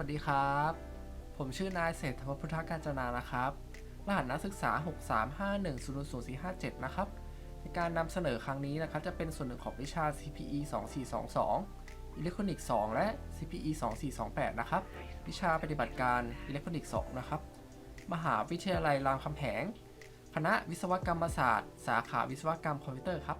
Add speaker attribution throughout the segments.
Speaker 1: สวัสดีครับ ผมชื่อนายเศรษฐพุทธการจนานะครับ รหัสนักศึกษา 635100457 นะครับ ในการนำเสนอครั้งนี้นะครับ จะเป็นส่วนหนึ่งของวิชา CPE 2422 อิเล็กทรอนิกส์ 2 และ CPE 2428 นะครับ วิชาปฏิบัติการอิเล็กทรอนิกส์ 2 นะครับ มหาวิทยาลัยรามคำแหง คณะวิศวกรรมศาสตร์ สาขาวิศวกรรมคอมพิวเตอร์ครับ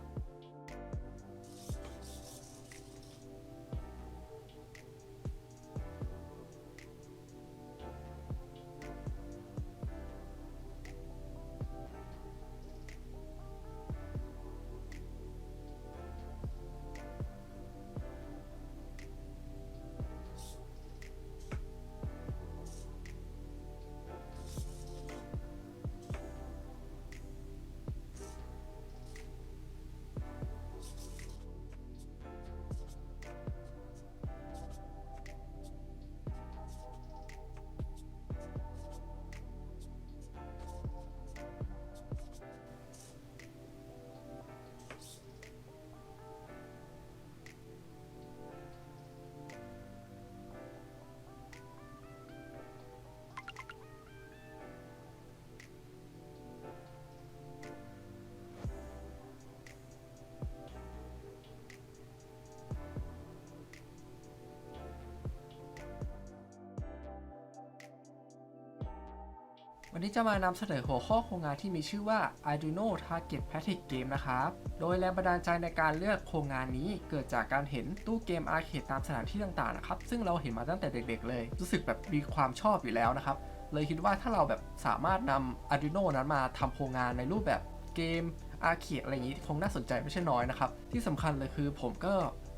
Speaker 1: วันนี้จะมานำเสนอหัวข้อโครงงานที่มีชื่อว่า Arduino Target Patrick Game นะครับ โดยแรงบันดาลใจในการเลือกโครงงานนี้เกิดจากการเห็นตู้เกมอาร์เคดตามสถานที่ต่างๆนะครับ ซึ่งเราเห็นมาตั้งแต่เด็กๆเลย รู้สึกแบบมีความชอบอยู่แล้วนะครับ เลยคิดว่าถ้าเราแบบสามารถนำ Arduino นั้นมาทำโครงงานในรูปแบบเกมอาร์เคดอะไรอย่างนี้คงน่าสนใจไม่ใช่น้อยนะครับ ที่สำคัญเลยคือผมก็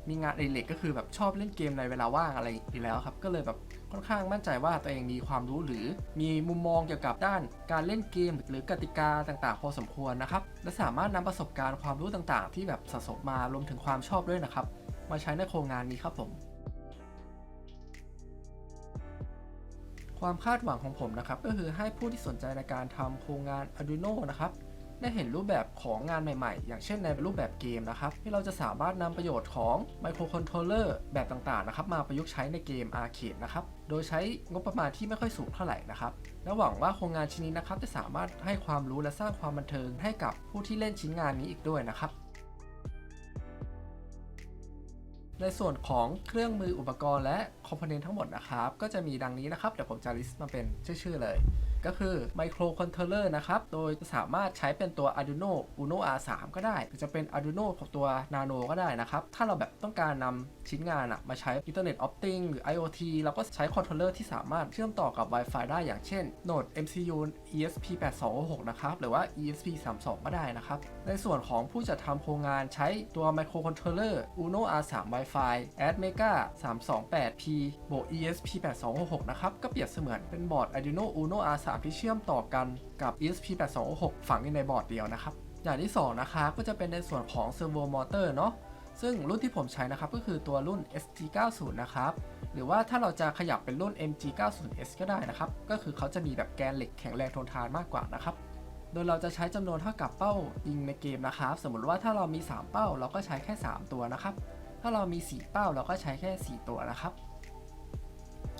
Speaker 1: มีงานอดิเรกก็คือแบบชอบเล่นเกมในเวลาว่างอะไรอยู่แล้วครับ ก็เลยแบบ ค่อนข้างมั่นใจว่าตัวเองมีความรู้หรือมีมุมมองเกี่ยวกับด้านการเล่นเกมหรือกติกาต่างๆ พอสมควรนะครับ และสามารถนำประสบการณ์ความรู้ต่างๆ ที่แบบสะสมมารวมถึงความชอบด้วยนะครับ มาใช้ในโครงงานนี้ครับผม ความคาดหวังของผมนะครับก็คือให้ผู้ที่สนใจในการทำโครงงาน Arduino นะครับ ได้เห็นรูปแบบของงานใหม่ๆ อย่างเช่นในรูปแบบเกมนะครับ ที่เราจะสามารถนำประโยชน์ของไมโครคอนโทรลเลอร์แบบต่างๆนะครับมาประยุกต์ใช้ในเกมอาร์เคดนะครับ โดยใช้งบประมาณที่ไม่ค่อยสูงเท่าไหร่นะครับและหวังว่าโครงงานชิ้นนี้นะครับจะสามารถให้ความรู้และสร้างความบันเทิงให้กับผู้ที่เล่นชิ้นงานนี้อีกด้วยนะครับในส่วนของเครื่องมืออุปกรณ์และ คอมโพเนนต์ทั้งหมดนะครับ ก็จะมีดังนี้นะครับ เดี๋ยวผมจะลิสต์มาเป็นชื่อๆเลย ก็คือไมโครคอนโทรลเลอร์นะครับ โดยจะสามารถใช้เป็นตัว Arduino Uno R3 ก็ได้ หรือจะเป็น Arduino ของตัว Nano ก็ได้นะครับ ถ้าเราแบบต้องการนำชิ้นงานอะมาใช้ Internet of Things หรือ IoT เราก็ใช้คอนโทรลเลอร์ที่สามารถเชื่อมต่อกับ Wi-Fi ได้อย่างเช่น Node MCU ESP8266 นะครับ หรือว่า ESP32 ก็ได้นะครับ ในส่วนของผู้จัดทำโครงงานใช้ตัวไมโครคอนโทรลเลอร์ Uno R3 Wi-Fi AdMega 328P บวก ESP8266 นะครับ ก็เปรียบเสมือนเป็นบอร์ด Arduino Uno R3 ที่เชื่อมต่อกันกับ ESP8266 ฝังอยู่ในบอร์ดเดียวนะครับ อย่างที่ 2 นะครับก็จะเป็นในส่วนของ Servo Motor เนาะซึ่งรุ่นที่ผมใช้นะครับ ก็คือตัวรุ่น ST90 นะครับ หรือว่าถ้าเราจะขยับเป็นรุ่น MG90S ก็ได้นะครับ ก็คือเขาจะมีแบบแกนเหล็กแข็งแรงทนทานมากกว่านะครับ โดยเราจะใช้จำนวนเท่ากับเป้ายิงในเกมนะครับ สมมติว่าถ้าเรามี 3 เป้าเราก็ใช้แค่ 3 ตัวนะครับ ถ้าเรามี 4 เป้าเราก็ใช้แค่ 4 ตัวนะครับ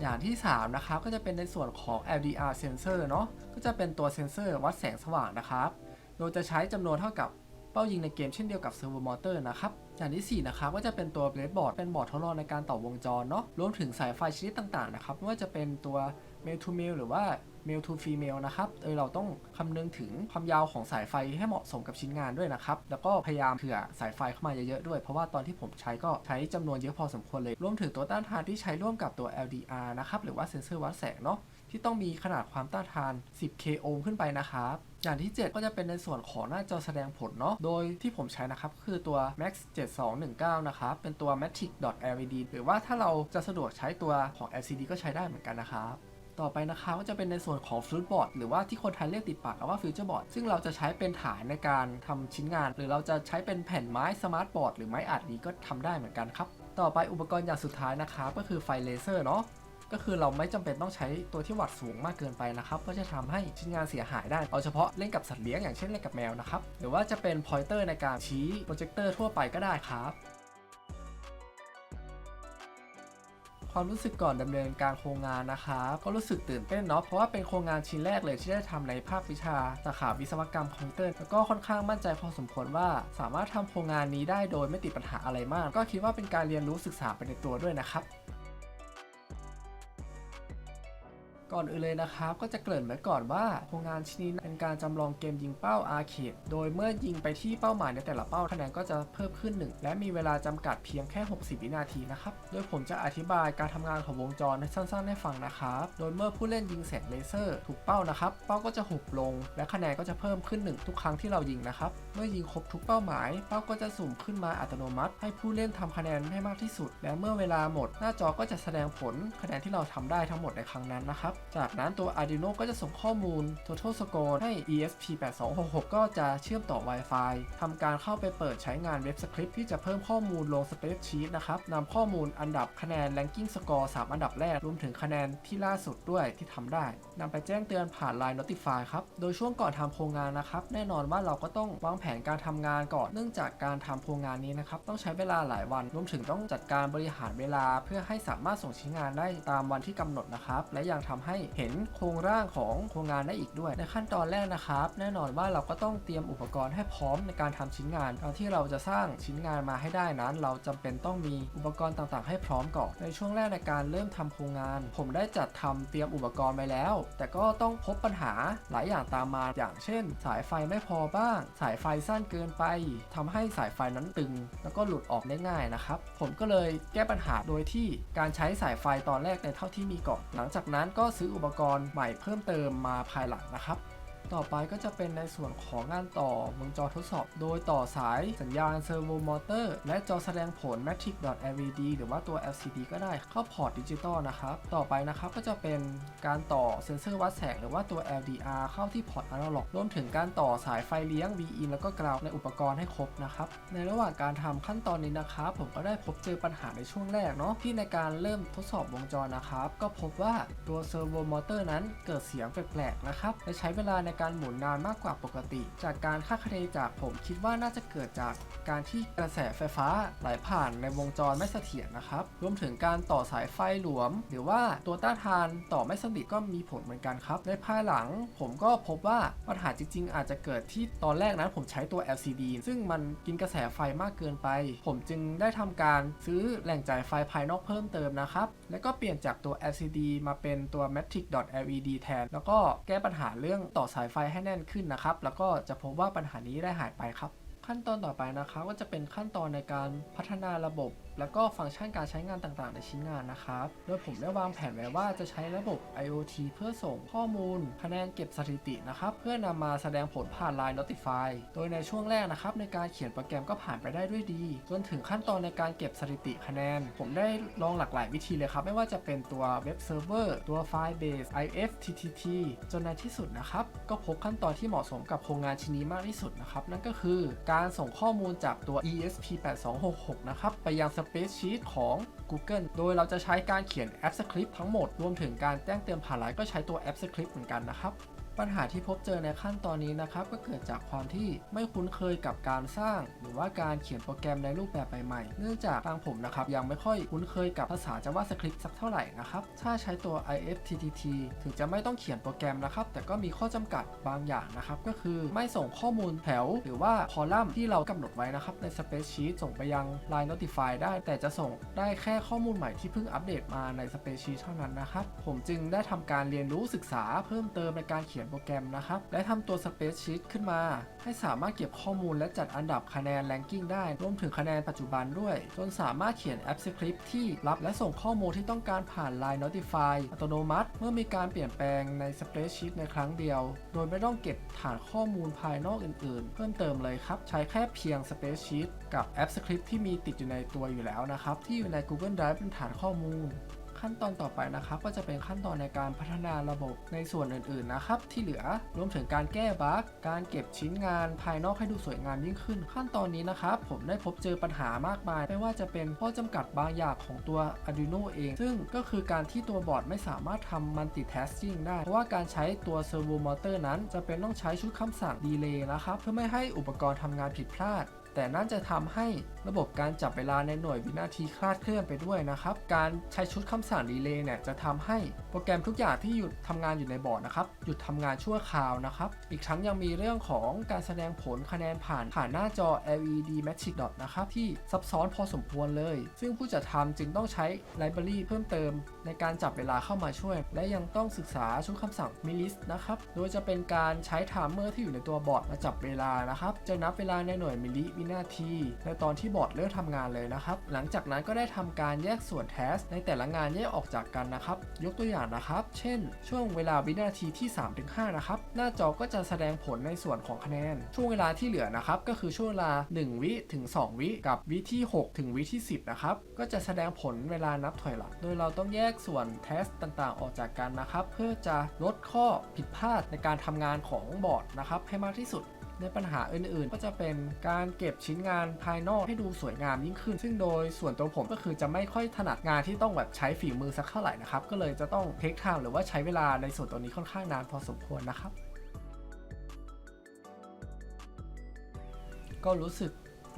Speaker 1: อย่างที่ 3 นะครับ ก็จะเป็นในส่วนของ LDR sensor เนาะก็จะเป็นตัวเซนเซอร์วัดแสงสว่างนะครับ โดยจะใช้จำนวนเท่ากับเป้ายิงในเกมเช่นเดียวกับ Servo Motor นะครับ อย่างที่ 4 นะครับก็จะเป็นตัว Breadboard เป็นบอร์ดทดลองในการต่อวงจรเนาะรวมถึงสายไฟชนิดต่างๆนะครับไม่ว่าจะเป็นตัว Male to Male หรือว่า Male to Female นะครับ โดยเราต้องคำนึงถึงความยาวของสายไฟให้เหมาะสมกับชิ้นงานด้วยนะครับ แล้วก็พยายามเผื่อสายไฟเข้ามาเยอะๆด้วย เพราะว่าตอนที่ผมใช้ก็ใช้จำนวนเยอะพอสมควรเลย รวมถึงตัวต้านทานที่ใช้ร่วมกับตัว LDR นะครับ หรือว่าเซนเซอร์วัดแสงเนาะ ที่ต้องมีขนาดความต้านทาน 10k โอห์มขึ้นไปนะครับอย่างที่ 7 ก็จะเป็นในส่วนของหน้าจอแสดงผลเนาะ โดยที่ผมใช้นะครับ คือตัว Max 7219 นะครับ เป็นตัว Matic LED หรือว่าถ้าเราจะสะดวกใช้ตัวของ LCD ก็ใช้ได้เหมือนกันนะครับ ต่อไปนะคะก็จะเป็นในส่วนของฟลูตบอร์ดหรือว่าที่คนไทยเรียกติดปากว่าฟิวเจอร์บอร์ดซึ่งเราจะใช้เป็นฐานในการทำชิ้นงาน หรือเราจะใช้เป็นแผ่นไม้สมาร์ทบอร์ดหรือไม้อัดนี้ก็ทำได้เหมือนกันครับ ต่อไปอุปกรณ์อย่างสุดท้ายนะคะก็คือไฟเลเซอร์เนาะก็คือเราไม่จำเป็นต้องใช้ตัวที่วัดสูงมากเกินไปนะครับ ก็จะทำให้ชิ้นงานเสียหายได้ เอาเฉพาะเล่นกับสัตว์เลี้ยงอย่างเช่นเล่นกับแมวนะครับ หรือว่าจะเป็นพอยเตอร์ในการชี้โปรเจคเตอร์ทั่วไปก็ได้ครับ ความรู้สึกก่อนดำเนินการโครงงานนะครับก็รู้สึกตื่นเต้นเนาะเพราะว่าเป็นโครงงานชิ้นแรกเลยที่ได้ทำในภาควิชาสาขาวิศวกรรมคอมพิวเตอร์แล้วก็ค่อนข้างมั่นใจพอสมควรว่า สามารถทำโครงงานนี้ได้โดยไม่ติดปัญหาอะไรมาก ก็คิดว่าเป็นการเรียนรู้ศึกษาไปในตัวด้วยนะครับ ก่อนอื่นเลยนะครับ ก็จะเกริ่นไว้ก่อนว่าโครงงานชิ้นนี้เป็นการจำลองเกมยิงเป้าอาร์เคดโดยเมื่อยิงไปที่เป้าหมายในแต่ละเป้าคะแนนก็จะเพิ่มขึ้น 1 และมีเวลาจำกัดเพียงแค่ 60 วินาทีนะครับ โดยผมจะอธิบายการทำงานของวงจรให้สั้นๆ ให้ฟังนะครับ โดยเมื่อผู้เล่นยิงแสงเลเซอร์ ถูกเป้านะครับ เป้าก็จะหุบลง และคะแนนก็จะเพิ่มขึ้น 1 ทุกครั้งที่เรายิงนะครับ เมื่อยิงครบทุกเป้าหมาย เป้าก็จะสุ่มขึ้นมาอัตโนมัติ ให้ผู้เล่นทำคะแนนให้มากที่สุด และเมื่อเวลาหมด หน้าจอก็จะแสดงผลคะแนนที่เราทำได้ทั้งหมดในครั้งนั้นนะครับจากนั้นตัว Arduino ก็จะส่งข้อมูล total score ให้ ESP8266 ก็จะเชื่อมต่อ Wi-Fi ทำการเข้าไปเปิดใช้งานเว็บสคริปต์ที่จะเพิ่มข้อมูลลง spreadsheet นะครับนำข้อมูลอันดับคะแนน ranking score 3 อันดับแรก รวมถึงคะแนนที่ล่าสุดด้วยที่ทำได้นำไปแจ้งเตือนผ่าน Line Notify ครับ โดยช่วงก่อนทำโครงงานนะครับ แน่นอนว่าเราก็ต้องวางแผนการทำงานก่อน เนื่องจากการทำโครงงานนี้นะครับต้องใช้เวลาหลายวัน รวมถึงต้องจัดการบริหารเวลา เพื่อให้สามารถส่งชิ้นงานได้ตามวันที่กำหนดนะครับ และยังทำให้เห็นโครงร่างของโครงงานได้อีกด้วย ในขั้นตอนแรกนะครับ แน่นอนว่าเราก็ต้องเตรียมอุปกรณ์ให้พร้อมในการทำชิ้นงานการที่เราจะสร้างชิ้นงานมาให้ได้นั้น เราจำเป็นต้องมีอุปกรณ์ต่างๆ ให้พร้อมก่อนในช่วงแรกในการเริ่มทำโครงงาน ผมได้จัดทำเตรียมอุปกรณ์ไปแล้ว แต่ก็ต้องพบปัญหาหลายอย่างตามมาอย่างเช่น สายไฟไม่พอบ้าง สายไฟสั้นเกินไปทำให้สายไฟนั้นตึง แล้วก็หลุดออกได้ง่ายนะครับ ผมก็เลยแก้ปัญหาโดยที่การใช้สายไฟตอนแรกในเท่าที่มีก่อน หลังจากนั้นก็ซื้ออุปกรณ์ใหม่เพิ่มเติมมาภายหลังนะครับ ต่อไปก็จะเป็นในส่วนของงานต่อวงจรทดสอบ โดยต่อสายสัญญาณเซอร์โวมอเตอร์และจอแสดงผล matrix.lvd หรือว่าตัว LCD ก็ได้เข้าพอร์ตดิจิตอลนะครับ ต่อไปนะครับก็จะเป็นการต่อเซ็นเซอร์วัดแสงหรือว่าตัว LDR เข้าที่พอร์ตอนาล็อกรวมถึงการต่อสายไฟเลี้ยง V-in แล้วก็ ground ในอุปกรณ์ให้ครบนะครับ ในระหว่างการทำขั้นตอนนี้นะครับผมก็ได้พบเจอปัญหาในช่วงแรกเนาะที่ในการเริ่มทดสอบวงจรนะครับ ก็พบว่าตัวเซอร์โวมอเตอร์นั้นเกิดเสียงแปลกๆนะครับและใช้เวลาในการหมุนนานมากกว่าปกติ จากการคาดคะเนจากผมคิดว่าน่าจะเกิดจากการที่กระแสไฟฟ้าไหลผ่านในวงจรไม่เสถียรนะครับ รวมถึงการต่อสายไฟหลวม หรือว่าตัวต้านทานต่อไม่สนิทก็มีผลเหมือนกันครับ ในภายหลังผมก็พบว่าปัญหาจริง ๆ อาจจะเกิดที่ตอนแรกนั้นผมใช้ตัว LCD ซึ่งมันกินกระแสไฟมากเกินไป ผมจึงได้ทำการซื้อแหล่งจ่ายไฟภายนอกเพิ่มเติมนะครับ แล้วก็เปลี่ยนจากตัว LCD มาเป็นตัว matrix.led แทน แล้วก็แก้ปัญหาเรื่องต่อสายไฟให้แน่นขึ้นนะครับ แล้วก็จะพบว่าปัญหานี้ได้หายไปครับ ขั้นตอนต่อไปนะครับก็จะเป็นขั้นตอนในการพัฒนาระบบ แล้วก็ฟังก์ชันการใช้งานต่างๆ ในชิ้นงานนะครับ โดยผมได้วางแผนไว้ว่าจะใช้ระบบ IoT เพื่อส่งข้อมูล คะแนนเก็บสถิตินะครับ เพื่อนำมาแสดงผลผ่าน Line Notify โดยในช่วงแรกนะครับ ในการเขียนโปรแกรมก็ผ่านไปได้ด้วยดี จนถึงขั้นตอนในการเก็บสถิติคะแนน ผมได้ลองหลากหลายวิธีเลยครับ ไม่ว่าจะเป็นตัวเว็บเซิร์ฟเวอร์ตัวไฟล์เบส IFTTT จนในที่สุดนะครับก็พบขั้นตอนที่เหมาะสมกับโครงงานชิ้นนี้มากที่สุดนะครับนั่นก็คือการส่งข้อมูลจากตัว ESP8266 นะครับไปยัง Spreadsheet ของ Google โดยเราจะใช้การเขียนแอปสคริปต์ทั้งหมด รวมถึงการแจ้งเตือนผ่านไลน์ก็ใช้ตัวแอปสคริปต์เหมือนกันนะครับ ปัญหาที่พบเจอในขั้นตอนนี้นะครับก็เกิดจากความที่ไม่คุ้นเคยกับการสร้าง หรือว่าการเขียนโปรแกรมในรูปแบบใหม่ๆ เนื่องจากทางผมนะครับยังไม่ค่อยคุ้นเคยกับภาษา JavaScript สักเท่าไหร่นะครับถ้าใช้ตัว IFTTT ถึงจะไม่ต้องเขียนโปรแกรมนะครับแต่ก็มีข้อจำกัดบางอย่างนะครับก็คือไม่ส่งข้อมูลแถว หรือว่าคอลัมน์ที่เรากำหนดไว้นะครับใน Spreadsheet ส่งไปยัง Line Notify ได้ แต่จะส่งได้แค่ข้อมูลใหม่ที่เพิ่งอัปเดตมาใน Spreadsheet เท่านั้นนะครับผมจึงได้ทำการเรียนรู้ศึกษาเพิ่มเติมในการเขียนโปรแกรมนะครับ และทำตัว Spreadsheet ขึ้นมา ให้สามารถเก็บข้อมูลและจัดอันดับคะแนน ranking ได้ รวมถึงคะแนนปัจจุบันด้วย จนสามารถเขียนแอปสคริปต์ที่รับและส่งข้อมูลที่ต้องการผ่าน Line Notify อัตโนมัติ เมื่อมีการเปลี่ยนแปลงใน Spreadsheet ในครั้งเดียว โดยไม่ต้องเก็บฐานข้อมูลภายนอกอื่น ๆ เพิ่มเติมเลยครับ ใช้แค่เพียง Spreadsheet กับแอปสคริปต์ที่มีติดอยู่ในตัวอยู่แล้วนะครับ ที่อยู่ใน Google Drive เป็นฐานข้อมูล ขั้นตอนต่อไปนะครับก็จะเป็นขั้นตอนในการพัฒนาระบบในส่วนอื่นๆนะครับที่เหลือรวมถึงการแก้บั๊กการเก็บชิ้นงานภายนอกให้ดูสวยงามยิ่งขึ้น ขั้นตอนนี้นะครับผมได้พบเจอปัญหามากมาย ไม่ว่าจะเป็นข้อจำกัดบางอย่างของตัว Arduino เอง ซึ่งก็คือการที่ตัวบอร์ดไม่สามารถทำ multitasking ได้ เพราะว่าการใช้ตัว servo motor นั้นจะเป็นต้องใช้ชุดคำสั่ง delay นะครับเพื่อไม่ให้อุปกรณ์ทำงานผิดพลาด แต่นั่นจะทำให้ระบบการจับเวลาในหน่วยวินาทีคลาดเคลื่อนไปด้วยนะครับ การใช้ชุดคำสั่งรีเลย์เนี่ยจะทำให้โปรแกรมทุกอย่างที่หยุดทำงานอยู่ในบอร์ดนะครับหยุดทำงานชั่วคราวนะครับ อีกทั้งยังมีเรื่องของการแสดงผลคะแนนผ่านผ่านหน้าจอ LED Magic Dot นะครับที่ซับซ้อนพอสมควรเลย ซึ่งผู้จัดทำจึงต้องใช้ไลบรารีเพิ่มเติม ในการจับเวลาเข้ามาช่วย และยังต้องศึกษาชุดคำสั่ง Milis นะครับโดยจะเป็นการใช้ไทม์เมอร์ที่อยู่ในตัวบอร์ดมาจับเวลานะครับจะนับเวลาในหน่วยมิลลิวินาที ในตอนที่บอร์ดเริ่มทำงานเลยนะครับ หลังจากนั้นก็ได้ทำการแยกส่วนแทสในแต่ละงานแยกออกจากกันนะครับ ยกตัวอย่างนะครับ เช่น ช่วงเวลาวินาทีที่ 3-5 นะครับ หน้าจอก็จะแสดงผลในส่วนของคะแนน ช่วงเวลาที่เหลือนะครับ ก็คือช่วงเวลา 1 วิถึง 2 วิ กับวิที่ 6 ถึงวิที่ 10 นะครับ ก็จะแสดงผลเวลานับถอยหลัง โดยเราต้องแยกส่วนเทสต่างๆ ออกจากกันนะครับ เพื่อจะลดข้อผิดพลาดในการทำงานของบอร์ดนะครับ ให้มากที่สุด ในปัญหาอื่นๆ ก็จะเป็นการเก็บชิ้นงานภายนอกให้ดูสวยงามยิ่งขึ้น ซึ่งโดยส่วนตัวผมก็คือจะไม่ค่อยถนัดงานที่ต้องแบบใช้ฝีมือสักเท่าไหร่นะครับ ก็เลยจะต้องเทคไทม์หรือว่าใช้เวลาในส่วนตัวนี้ค่อนข้างนานพอสมควรนะครับก็รู้สึก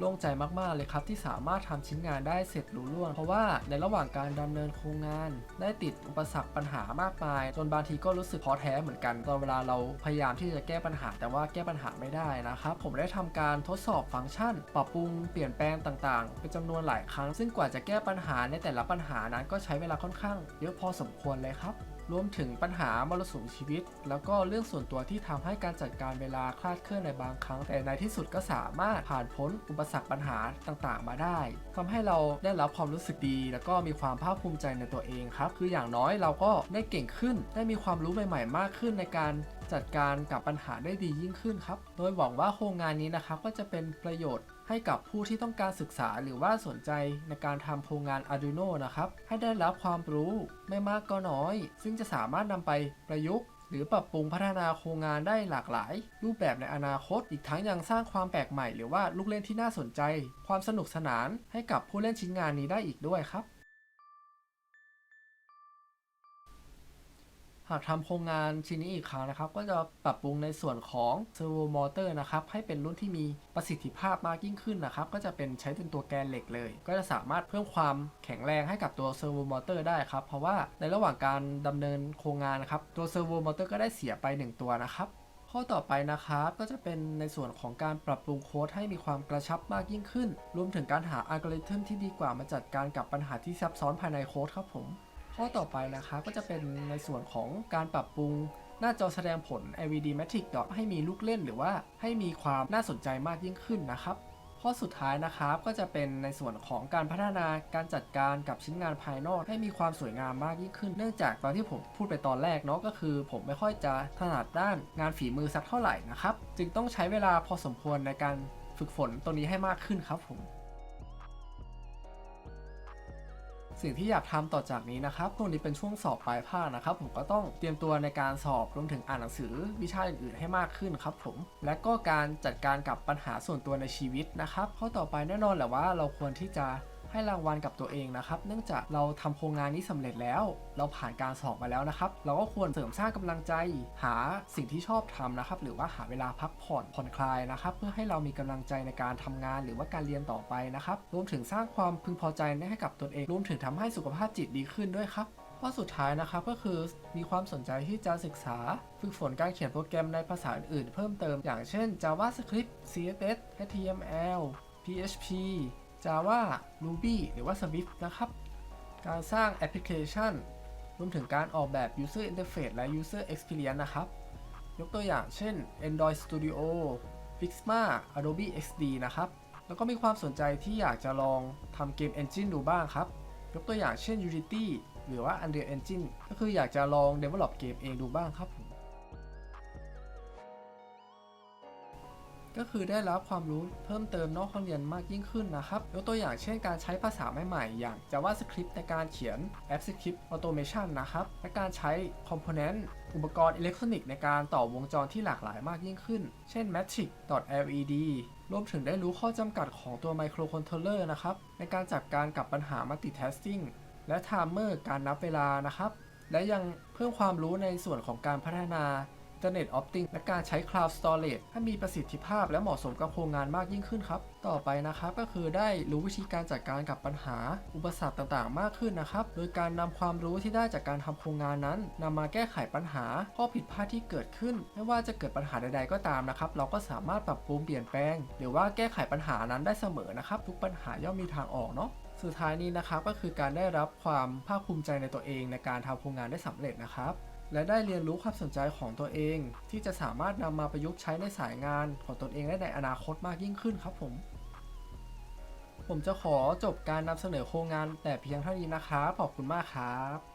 Speaker 1: ล่งใจมากๆเลยครับที่สามารถทำชิ้นงานได้เสร็จรุ่ล่วง เพราะว่าในระหว่างการดำเนินโครงงาน ได้ติดอุปสรรคปัญหามากมาย จนบางทีก็รู้สึกท้อแท้เหมือนกันตอนเวลาเราพยายามที่จะแก้ปัญหา แต่ว่าแก้ปัญหาไม่ได้นะครับผมได้ทำการทดสอบฟังก์ชัน ปรับปรุงเปลี่ยนแปลงต่างๆ เป็นจำนวนหลายครั้ง ซึ่งกว่าจะแก้ปัญหาในแต่ละปัญหานั้นก็ใช้เวลาค่อนข้างเยอะพอสมควรเลยครับ รวมถึงปัญหามรสุมชีวิต แล้วก็เรื่องส่วนตัวที่ทำให้การจัดการเวลาคลาดเคลื่อนในบางครั้ง แต่ในที่สุดก็สามารถผ่านพ้นอุปสรรคปัญหาต่างๆ มาได้ทำให้เราได้รับความรู้สึกดี แล้วก็มีความภาคภูมิใจในตัวเองครับ คืออย่างน้อยเราก็ได้เก่งขึ้น ได้มีความรู้ใหม่ ๆ มากขึ้นในการ จัดการกับปัญหาได้ดียิ่งขึ้นครับ โดยหวังว่าโครงงานนี้นะครับก็จะเป็นประโยชน์ให้กับผู้ที่ต้องการศึกษาหรือว่าสนใจในการทำโครงงาน Arduino นะครับ ให้ได้รับความรู้ไม่มากก็น้อย ซึ่งจะสามารถนำไปประยุกต์ หรือปรับปรุงพัฒนาโครงงานได้หลากหลาย รูปแบบในอนาคต อีกทั้งยังสร้างความแปลกใหม่ หรือว่าลูกเล่นที่น่าสนใจ ความสนุกสนานให้กับผู้เล่นชิ้นงานนี้ได้อีกด้วยครับากทำโครงงานชิ้นนี้อีกครั้งนะครับ ก็จะปรับปรุงในส่วนของ Servo Motor นะครับให้เป็นรุ่นที่มีประสิทธิภาพมากยิ่งขึ้นนะครับ ก็จะเป็นใช้เป็นตัวแกนเหล็กเลย ก็จะสามารถเพิ่มความแข็งแรงให้กับตัว Servo Motor ได้ครับ เพราะว่าในระหว่างการดำเนินโครงงานนะครับ ตัว Servo Motor ก็ได้เสียไป 1 ตัวนะครับข้อต่อไปนะครับก็จะเป็นในส่วนของการปรับปรุงโค้ดให้มีความกระชับมากยิ่งขึ้น รวมถึงการหาอัลกอริทึมที่ดีกว่ามาจัดการกับปัญหาที่ซับซ้อนภายในโค้ดครับผม ข้อต่อไปนะครับก็จะเป็นในส่วนของการปรับปรุงหน้าจอแสดงผล LED Matrix Dot ให้มีลูกเล่นหรือว่าให้มีความน่าสนใจมากยิ่งขึ้นนะครับข้อสุดท้ายนะครับก็จะเป็นในส่วนของการพัฒนาการจัดการกับชิ้นงานภายนอกให้มีความสวยงามมากยิ่งขึ้น เนื่องจากตอนที่ผมพูดไปตอนแรกเนาะก็คือ ผมไม่ค่อยจะถนัดด้านงานฝีมือสักเท่าไหร่นะครับ จึงต้องใช้เวลาพอสมควรในการฝึกฝนตัวนี้ให้มากขึ้นครับผม สิ่งที่อยากทำต่อจากนี้นะครับพวงนี้เป็นช่วงสอบปลายภาคนะครับผมก็ต้องเตรียมตัวในการสอบรวมถึงอ่านหนังสือวิชาอื่นๆให้มากขึ้นครับผม และก็การจัดการกับปัญหาส่วนตัวในชีวิตนะครับข้อต่อไปแน่นอนแหละว่าเราควรที่จะ ให้รางวัลกับตัวเองนะครับ เนื่องจากเราทำโครงงานนี้สำเร็จแล้ว เราผ่านการสอบมาแล้วนะครับ เราก็ควรเสริมสร้างกำลังใจ หาสิ่งที่ชอบทำนะครับ หรือว่าหาเวลาพักผ่อนผ่อนคลายนะครับ เพื่อให้เรามีกำลังใจในการทำงาน หรือว่าการเรียนต่อไปนะครับ รวมถึงสร้างความพึงพอใจให้กับตนเอง รวมถึงทำให้สุขภาพจิตดีขึ้นด้วยครับข้อสุดท้ายนะครับก็คือมีความสนใจที่จะศึกษา ฝึกฝนการเขียนโปรแกรมในภาษาอื่นๆเพิ่มเติม อย่างเช่น JavaScript CSS HTML PHP Java Ruby หรือว่า Swift นะครับ การสร้างแอปพลิเคชัน รวมถึงการออกแบบ User Interface และ User Experience นะครับ ยกตัวอย่างเช่น Android Studio Figma Adobe XD นะครับ แล้วก็มีความสนใจที่อยากจะลองทำเกม Engine ดูบ้างครับ ยกตัวอย่างเช่น Unity หรือว่า Unreal Engine ก็คืออยากจะลอง develop เกมเองดูบ้างครับผม ก็คือได้รับความรู้เพิ่มเติมนอกห้องเรียนมากยิ่งขึ้นนะครับยกตัวอย่างเช่นการใช้ภาษาใหม่ๆ อย่าง JavaScript ในการเขียน App Script Automation นะครับและการใช้ Component อุปกรณ์อิเล็กทรอนิกส์ในการต่อวงจรที่หลากหลายมากยิ่งขึ้น เช่น Matrix LED รวมถึงได้รู้ข้อจำกัดของตัว Microcontroller นะครับในการจัดการกับปัญหา Multitasking และ Timer การนับเวลานะครับและยังเพิ่มความรู้ในส่วนของการพัฒนา Internet of Things และการใช้ Cloud Storage ให้มีประสิทธิภาพและเหมาะสมกับโครงงานมากยิ่งขึ้นครับ ต่อไปนะครับก็คือได้รู้วิธีการจัดการกับปัญหา อุปสรรคต่างๆ มากขึ้นนะครับ โดยการนำความรู้ที่ได้จากการทำโครงงานนั้นนำมาแก้ไขปัญหาข้อผิดพลาดที่เกิดขึ้น ไม่ว่าจะเกิดปัญหาใด ๆ ก็ตามนะครับ เราก็สามารถปรับปรุงเปลี่ยนแปลง หรือว่าแก้ไขปัญหานั้นได้เสมอนะครับ ทุกปัญหาย่อมมีทางออกเนาะสุดท้ายนี้นะครับก็คือการได้รับความภาคภูมิใจในตัวเองในการทำโครงงานได้สำเร็จนะครับ และได้เรียนรู้ความสนใจของตัวเอง ที่จะสามารถนำมาประยุกต์ใช้ในสายงานของตนเองได้ในอนาคตมากยิ่งขึ้นครับผม ผมจะขอจบการนำเสนอโครงงานแต่เพียงเท่านี้นะครับขอบคุณมากครับ